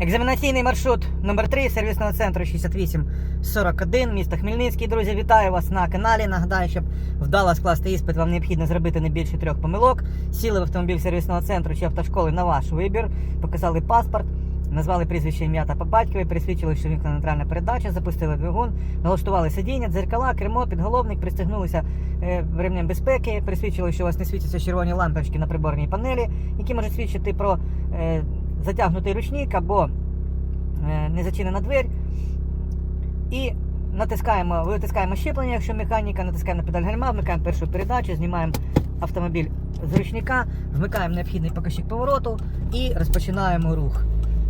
Екзаменаційний маршрут номер 3 сервісного центру 6841, місто Хмельницький. Друзі, вітаю вас на каналі. Нагадаю, щоб вдало скласти іспит, вам необхідно зробити не більше трьох помилок. Сіли в автомобіль сервісного центру чи автошколи на ваш вибір, показали паспорт, назвали прізвище ім'я та по батькові, присвідчили, що вімкнена нейтральна передача, запустили двигун, налаштували сидіння, дзеркала, кермо, підголовник, пристегнулися е, ремнем безпеки, присвідчили, що у вас не світяться червоні лампочки на приборній панелі, які можуть свідчити про. е, затягнутий ручник або не зачинена двері. І натискаємо, витискаємо щеплення, якщо механіка, натискаємо на педаль гальма, вмикаємо першу передачу, знімаємо автомобіль з ручника, вмикаємо необхідний показчик повороту і розпочинаємо рух.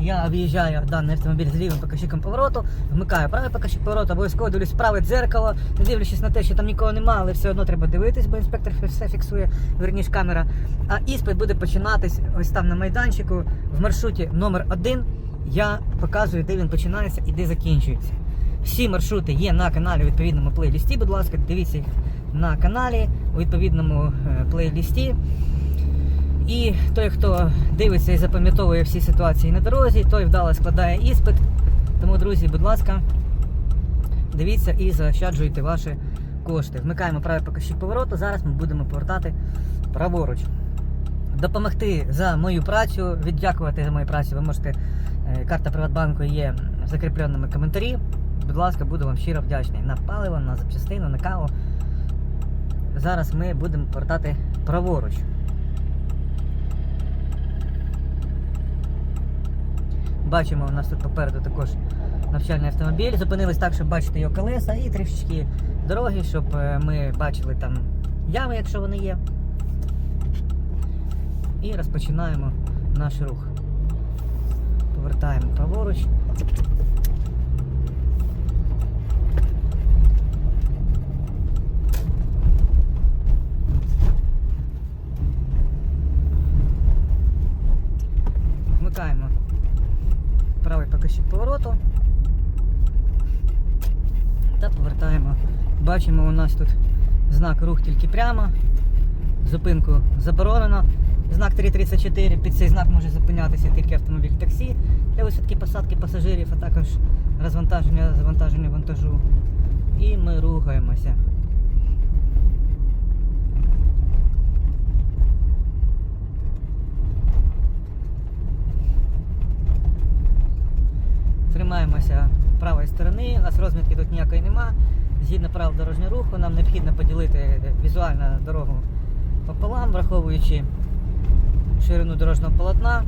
Я виїжджаю даний автомобіль з лівим показчиком повороту, вмикаю правий показчик повороту, обов'язково дивлюсь праве дзеркало, не дивлячись на те, що там нікого немає, але все одно треба дивитись, бо інспектор все фіксує, верніш камера. А іспит буде починатись ось там на майданчику в маршруті номер 1 Я показую, де він починається і де закінчується. Всі маршрути є на каналі у відповідному плейлісті. Будь ласка, дивіться їх на каналі у відповідному е, плейлісті. І той, хто дивиться і запам'ятовує всі ситуації на дорозі, той вдало складає іспит. Тому, друзі, будь ласка, дивіться і заощаджуйте ваші кошти. Вмикаємо правий показчик повороту. Зараз ми будемо повертати праворуч. Допомогти за мою працю, віддякувати за мою працю. Ви можете. е, Карта Приватбанку є в закріпленому коментарі. Будь ласка, буду вам щиро вдячний на паливо, на запчастину, на каву. Зараз ми будемо повертати праворуч. Бачимо, у нас тут попереду також навчальний автомобіль. Зупинились так, щоб бачити його колеса і трішечки дороги, щоб е, ми бачили там ями, якщо вони є. І розпочинаємо наш рух. Повертаємо праворуч. Вмикаємо правий повороту та повертаємо. Бачимо, у нас тут знак рух тільки прямо. Зупинку заборонено. Знак 334. Під цей знак може зупинятися тільки автомобіль таксі для висадки посадки пасажирів, а також розвантаження, завантаження вантажу. І ми рухаємося. Тримаємося правої сторони, у нас розмітки тут ніякої нема. Згідно правил дорожнього руху, нам необхідно поділити візуально дорогу пополам, враховуючи ширину дорожнього полотна,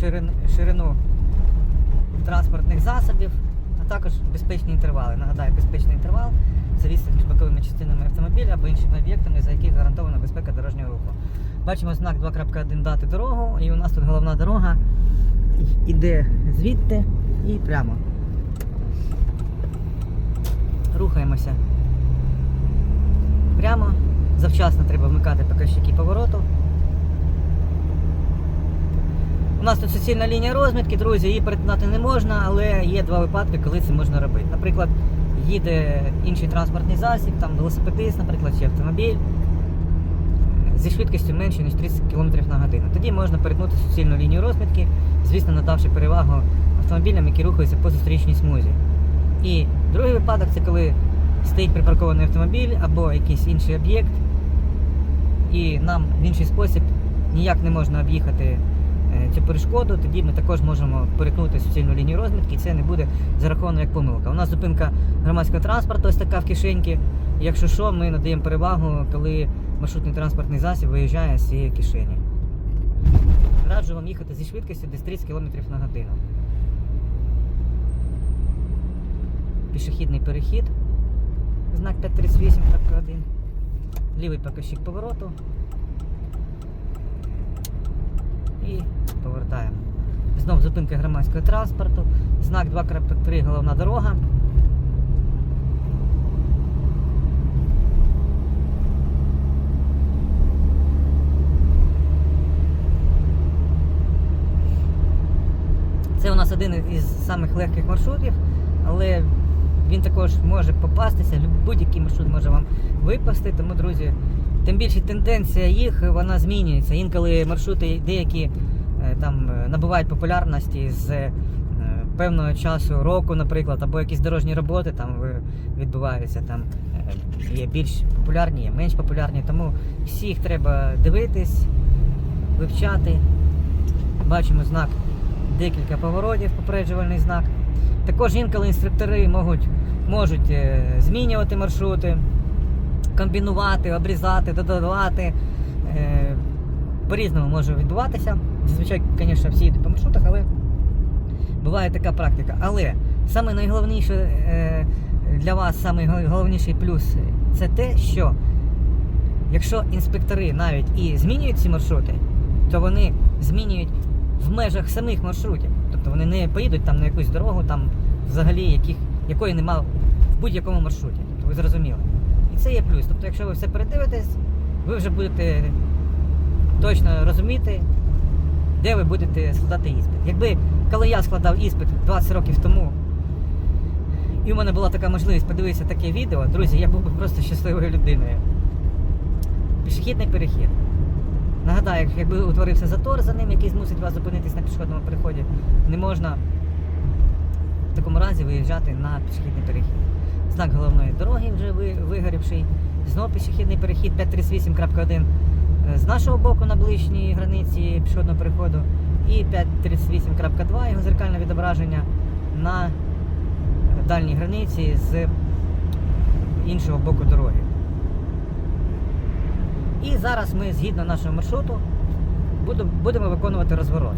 ширин, ширину транспортних засобів, а також безпечні інтервали. Нагадаю, безпечний інтервал це відстань між боковими частинами автомобіля або іншими об'єктами, за яких гарантована безпека дорожнього руху. Бачимо знак 2.1 дати дорогу, і у нас тут головна дорога іде звідти і прямо. Рухаємося. Прямо. Завчасно треба вмикати показчики повороту. У нас тут суцільна лінія розмітки, друзі, її перетинати не можна, але є два випадки, коли це можна робити. Наприклад, їде інший транспортний засіб, там велосипедист, наприклад, чи автомобіль зі швидкістю менше, ніж 30 км на годину. Тоді можна перетнути суцільну лінію розмітки, звісно, надавши перевагу автомобілям, які рухаються по зустрічній смузі. І другий випадок це коли стоїть припаркований автомобіль або якийсь інший об'єкт, і нам в інший спосіб ніяк не можна об'їхати е, цю перешкоду, тоді ми також можемо перетнути суцільну лінію розмітки, і це не буде зараховано як помилка. У нас зупинка громадського транспорту ось така в кишеньки. Якщо що, ми надаємо перевагу, коли маршрутний транспортний засіб виїжджає з цієї кишені. Раджу вам їхати зі швидкістю десь 30 км на годину. Пішохідний перехід. Знак 538.1. Лівий показчик повороту. І повертаємо. Знов зупинка громадського транспорту. Знак 2.3 головна дорога. Це у нас один із самих легких маршрутів, але він також може попастися, будь-який маршрут може вам випасти. Тому, друзі, тим більше тенденція їх вона змінюється. Інколи маршрути деякі е, там е, набувають популярності з е, певного часу року, наприклад, або якісь дорожні роботи там відбуваються, там є більш популярні, є менш популярні. Тому всіх треба дивитись, вивчати. Бачимо знак декілька поворотів, попереджувальний знак. Також інколи інструктори можуть, можуть е, змінювати маршрути, комбінувати, обрізати, додавати. Е, по-різному може відбуватися. Зазвичай, звісно, всі йдуть по маршрутах, але буває така практика. Але саме найголовніше е, для вас, самий головніший плюс це те, що якщо інспектори навіть і змінюють ці маршрути, то вони змінюють в межах самих маршрутів. Тобто вони не поїдуть там на якусь дорогу, там взагалі яких, якої нема в будь-якому маршруті. Тобто ви зрозуміли. І це є плюс. Тобто, якщо ви все передивитесь, ви вже будете точно розуміти, де ви будете складати іспит. Якби коли я складав іспит 20 років тому, і в мене була така можливість подивитися таке відео, друзі, я був би просто щасливою людиною. Пішохідний перехід. Нагадаю, якби утворився затор за ним, який змусить вас зупинитись на пішохідному переході, не можна в такому разі виїжджати на пішохідний перехід. Знак головної дороги вже вигорівший. Знову пішохідний перехід 538.1 е, з нашого боку на ближній границі пішохідного переходу. І 538.2 його зеркальне відображення на дальній границі з іншого боку дороги. І зараз ми згідно нашого маршруту будемо виконувати розворот.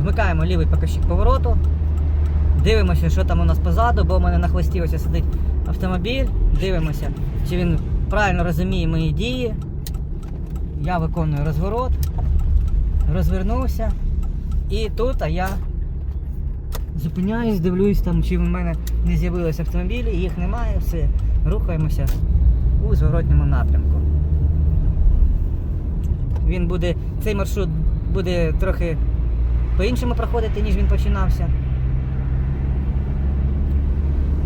Вмикаємо лівий покажчик повороту. Дивимося, що там у нас позаду, бо у мене на хвості ось сидить автомобіль. Дивимося, чи він правильно розуміє мої дії. Я виконую розворот, розвернувся. І тут а я зупиняюсь, дивлюсь, там, чи в мене не з'явилися автомобілі, їх немає, все, рухаємося у зворотньому напрямку. Він буде, цей маршрут буде трохи по-іншому проходити, ніж він починався.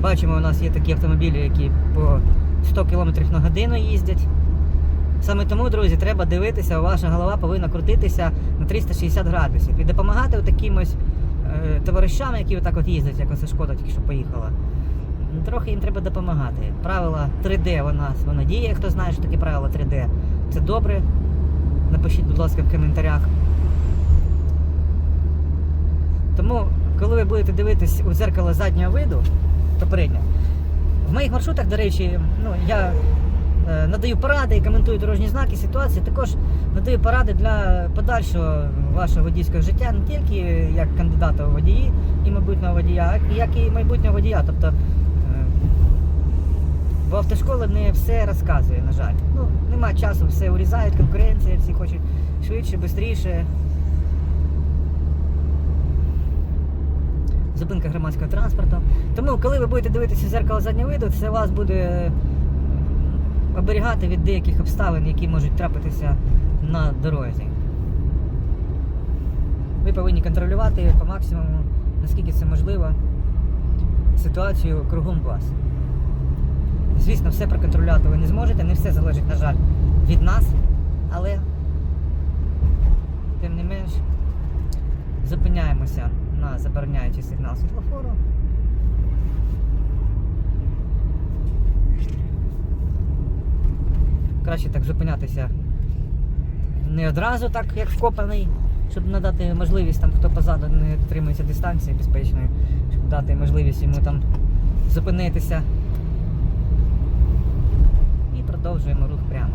Бачимо, у нас є такі автомобілі, які по 100 км на годину їздять. Саме тому, друзі, треба дивитися, ваша голова повинна крутитися на 360 градусів і допомагати таким ось е, товаришам, які отак от їздять, як оце шкода тільки що поїхала. Трохи їм треба допомагати. Правила 3D вона, вона діє, хто знає, що таке правило 3D. Це добре. Напишіть, будь ласка, в коментарях. Тому, коли ви будете дивитись у дзеркало заднього виду, попередньо, в моїх маршрутах, до речі, ну, я е, надаю поради і коментую дорожні знаки, ситуації. Також надаю поради для подальшого вашого водійського життя, не тільки як кандидата у водії і майбутнього водія, як і майбутнього водія. Тобто, бо автошкола не все розказує, на жаль. Ну, нема часу, все урізають, конкуренція, всі хочуть швидше, швидше. Зупинка громадського транспорту. Тому, коли ви будете дивитися зеркало заднього виду, це вас буде е, оберігати від деяких обставин, які можуть трапитися на дорозі. Ви повинні контролювати по максимуму, наскільки це можливо, ситуацію кругом вас. Звісно, все проконтролювати ви не зможете, не все залежить, на жаль, від нас, але тим не менш зупиняємося на забороняючий сигнал світлофору. Краще так зупинятися не одразу, так як вкопаний, щоб надати можливість там, хто позаду не тримується дистанції безпечної, щоб дати можливість йому там зупинитися. Продовжуємо рух прямо.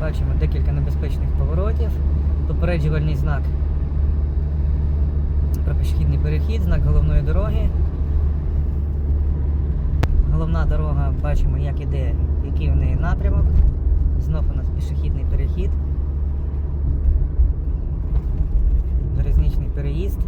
Бачимо декілька небезпечних поворотів, попереджувальний знак про пішохідний перехід, знак головної дороги. Головна дорога, бачимо, як іде, який в неї напрямок. Знов у нас пішохідний перехід. East.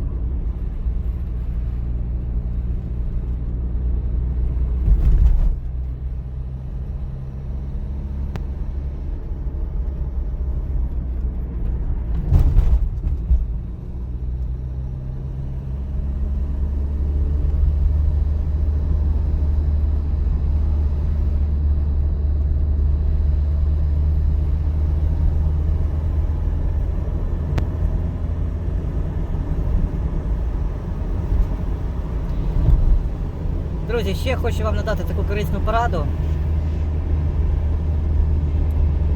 Друзі, ще хочу вам надати таку корисну пораду.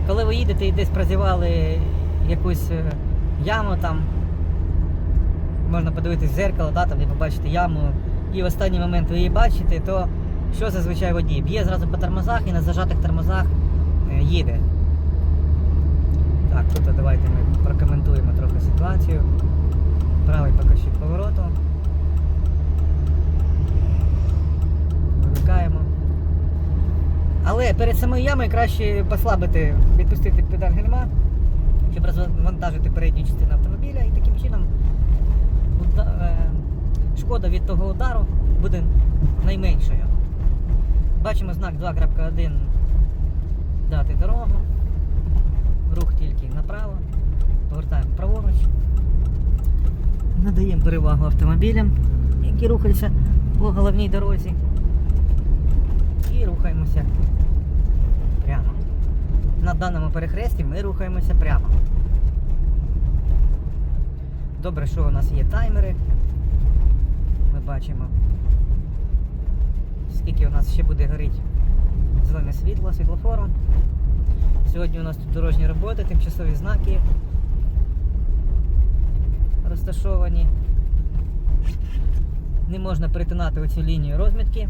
Коли ви їдете і десь прозівали якусь е, яму там, можна подивитись в зеркало, да, там, де побачите яму, і в останній момент ви її бачите, то що зазвичай водій? Б'є зразу по тормозах і на зажатих тормозах е, їде. Так, тут давайте ми прокоментуємо трохи ситуацію. Правий покажчик повороту. Вимикаємо. Але перед самою ямою краще послабити, відпустити педаль гальма, щоб розвантажити передню частину автомобіля і таким чином е, шкода від того удару буде найменшою. Бачимо знак 2.1 дати дорогу. Рух тільки направо. Повертаємо праворуч. Надаємо перевагу автомобілям, які рухаються по головній дорозі. І рухаємося прямо. На даному перехресті ми рухаємося прямо. Добре, що у нас є таймери. Ми бачимо, скільки у нас ще буде горіти зелене світло, світлофором. Сьогодні у нас тут дорожні роботи, тимчасові знаки розташовані. Не можна перетинати оцю лінію розмітки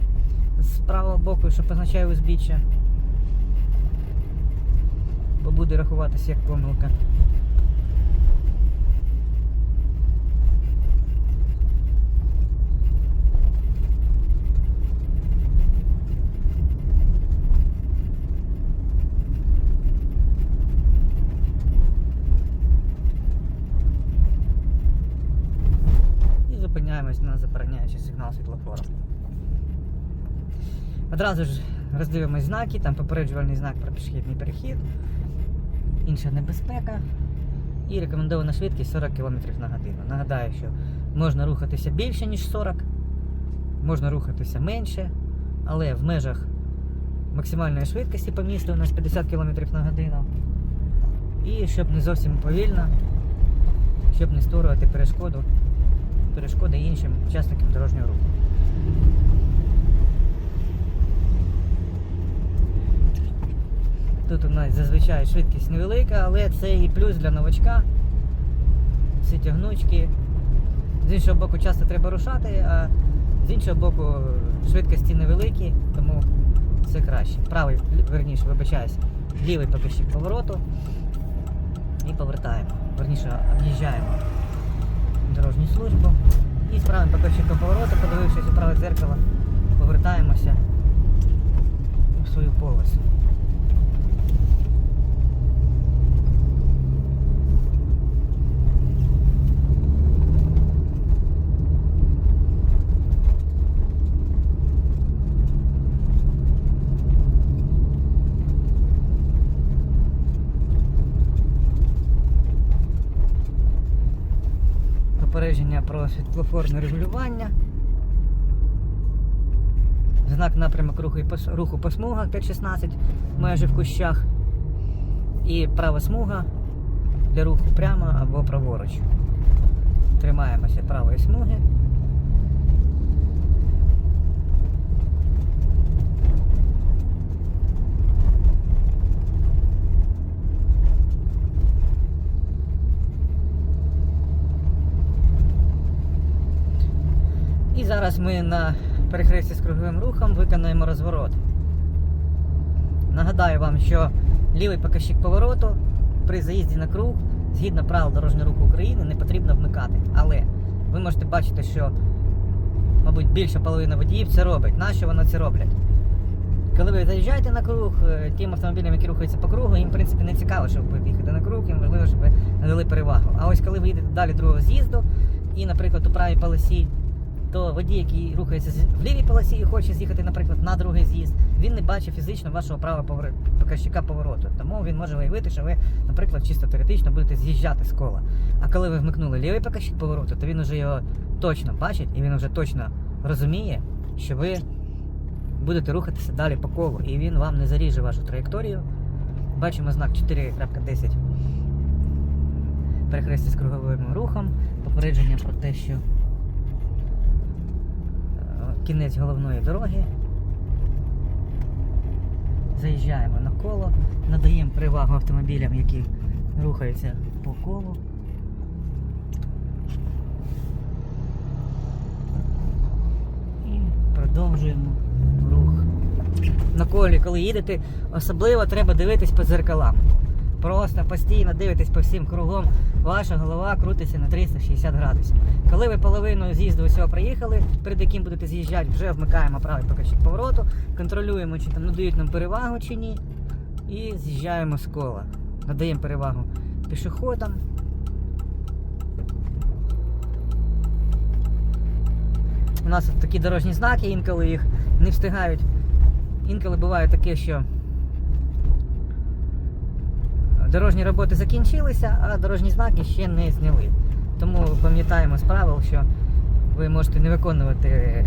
з правого боку, що позначає узбіччя. Бо буде рахуватися як помилка. На забороняючий сигнал світлофора. Одразу ж роздивимось знаки, там попереджувальний знак про пішохідний перехід, інша небезпека і рекомендована швидкість 40 км на годину. Нагадаю, що можна рухатися більше, ніж 40, можна рухатися менше, але в межах максимальної швидкості по місту у нас 50 км на годину. І щоб не зовсім повільно, щоб не створювати перешкоду, перешкоди іншим учасникам дорожнього руху. Тут у нас зазвичай швидкість невелика, але це і плюс для новачка. Всі тягнучки. З іншого боку, часто треба рушати, а з іншого боку швидкості невеликі, тому все краще. Правий, верніше, вибачаюсь, лівий покажчик повороту і повертаємо. Верніше, об'їжджаємо дорожню службу. І з правим покажчиком повороту, подивившись у праве дзеркало, повертаємося у свою полосу. Світлофорне регулювання. Знак напрямок руху, руху по смугах 5.16 майже в кущах. І права смуга для руху прямо або праворуч. Тримаємося правої смуги. І зараз ми на перехресті з круговим рухом виконаємо розворот. Нагадаю вам, що лівий показчик повороту при заїзді на круг, згідно правил дорожнього руху України, не потрібно вмикати. Але ви можете бачити, що, мабуть, більша половина водіїв це робить. Нащо вони це роблять? Коли ви заїжджаєте на круг, е, тим автомобілям, які рухаються по кругу, їм в принципі не цікаво, щоб ви їхати на круг, їм важливо, щоб ви надали перевагу. А ось коли ви їдете далі другого з'їзду, і, наприклад, у правій полосі то водій, який рухається в лівій полосі і хоче з'їхати, наприклад, на другий з'їзд, він не бачить фізично вашого правого показчика повороту. Тому він може виявити, що ви, наприклад, чисто теоретично будете з'їжджати з кола. А коли ви вмикнули лівий показчик повороту, то він вже його точно бачить і він вже точно розуміє, що ви будете рухатися далі по колу, і він вам не заріже вашу траєкторію. Бачимо знак 4.10 перехрестя з круговим рухом, попередження про те, що кінець головної дороги. Заїжджаємо на коло, надаємо перевагу автомобілям, які рухаються по колу. І продовжуємо рух. На колі, коли їдете, особливо треба дивитись по дзеркалам. Просто постійно дивитесь по всім кругом, ваша голова крутиться на 360 градусів. Коли ви половину з'їзду усього проїхали, перед яким будете з'їжджати, вже вмикаємо правий показчик повороту, контролюємо, чи там надають нам перевагу чи ні. І з'їжджаємо з кола. Надаємо перевагу пішоходам. У нас такі дорожні знаки, інколи їх не встигають. Інколи буває таке, що дорожні роботи закінчилися, а дорожні знаки ще не зняли. Тому пам'ятаємо з правил, що ви можете не виконувати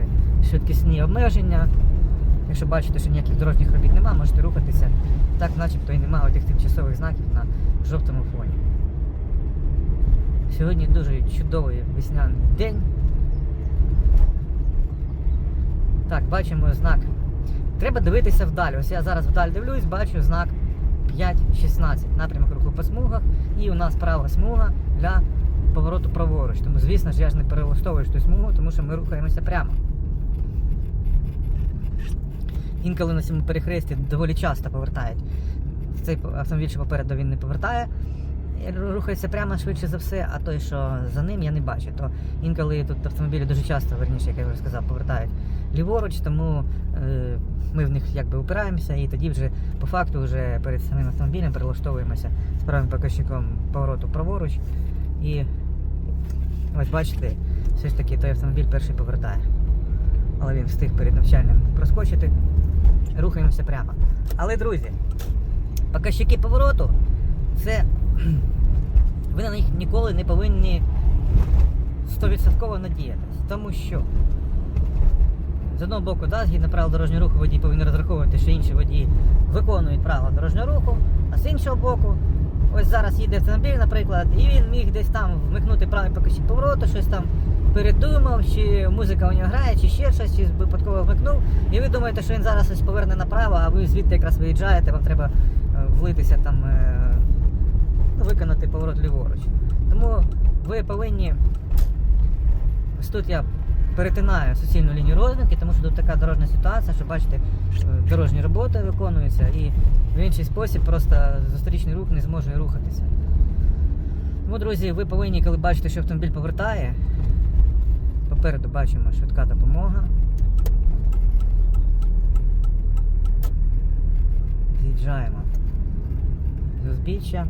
швидкісні обмеження. Якщо бачите, що ніяких дорожніх робіт немає, можете рухатися так, начебто і немає тих тимчасових знаків на жовтому фоні. Сьогодні дуже чудовий весняний день. Так, бачимо знак. Треба дивитися вдалі. Ось я зараз вдаль дивлюсь, бачу знак 5.16. Напрямок руху по смугах. І у нас права смуга для повороту праворуч. Тому, звісно ж, я ж не перелаштовую ту смугу, тому що ми рухаємося прямо. Інколи на цьому перехресті доволі часто повертають. Цей автомобіль, що попереду він не повертає. Рухається прямо швидше за все, а той, що за ним, я не бачу. То інколи тут автомобілі дуже часто, верніше, як я вже сказав, повертають ліворуч, тому е, ми в них якби упираємося і тоді вже по факту вже перед самим автомобілем перелаштовуємося з правим показчиком повороту праворуч. І ось бачите, все ж таки той автомобіль перший повертає. Але він встиг перед навчальним проскочити. Рухаємося прямо. Але, друзі, показчики повороту це ви на них ніколи не повинні 100% надіятись. Тому що з одного боку, да, згідно правил дорожнього руху, водій повинен розраховувати, що інші водії виконують правила дорожнього руху, а з іншого боку, ось зараз їде автомобіль, наприклад, і він міг десь там вмикнути правий показчик повороту, щось там передумав, чи музика у нього грає, чи ще щось, чи випадково вмикнув. І ви думаєте, що він зараз ось поверне направо, а ви звідти якраз виїжджаєте, вам треба е, влитися там, е, ну, виконати поворот ліворуч. Тому ви повинні. Ось тут я перетинаю суцільну лінію розмітки, тому що тут така дорожня ситуація, що бачите, е, дорожні роботи виконуються і в інший спосіб просто зустрічний рух не зможе рухатися. Тому, друзі, ви повинні, коли бачите, що автомобіль повертає, попереду бачимо швидка допомога. З'їжджаємо з узбіччя.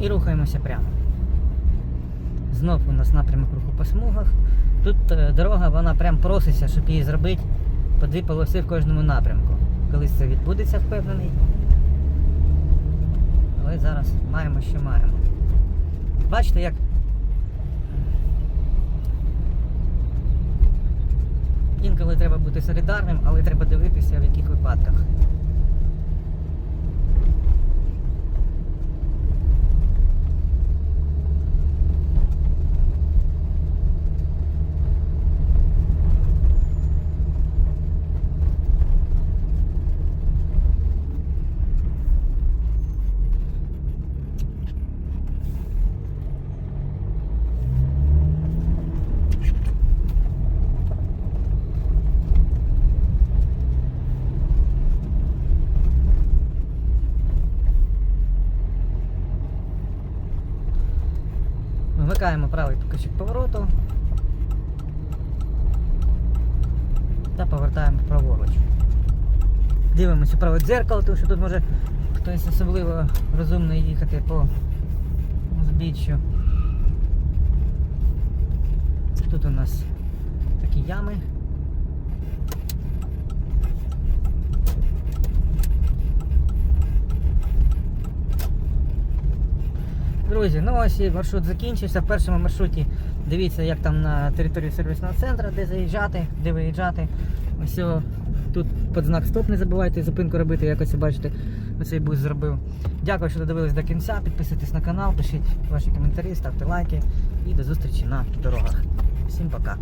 І рухаємося прямо. Знов у нас напрямок руху по смугах. Тут е, дорога вона прям проситься, щоб її зробити по дві полоси в кожному напрямку. Колись це відбудеться, впевнений. Але зараз маємо, що маємо. Бачите, як інколи треба бути солідарним, але треба дивитися в яких випадках. Вмикаємо правий показчик повороту та повертаємо праворуч. Дивимося праве дзеркало, тому що тут може хтось особливо розумний їхати по збіччю. Тут у нас такі ями. Друзі, ну ось і маршрут закінчився. В першому маршруті дивіться, як там на території сервісного центру, де заїжджати, де виїжджати. Ось Тут під знак стоп не забувайте зупинку робити, як оце бачите, оцей бус зробив. Дякую, що додивились до кінця. Підписуйтесь на канал, пишіть ваші коментарі, ставте лайки і до зустрічі на дорогах. Всім пока.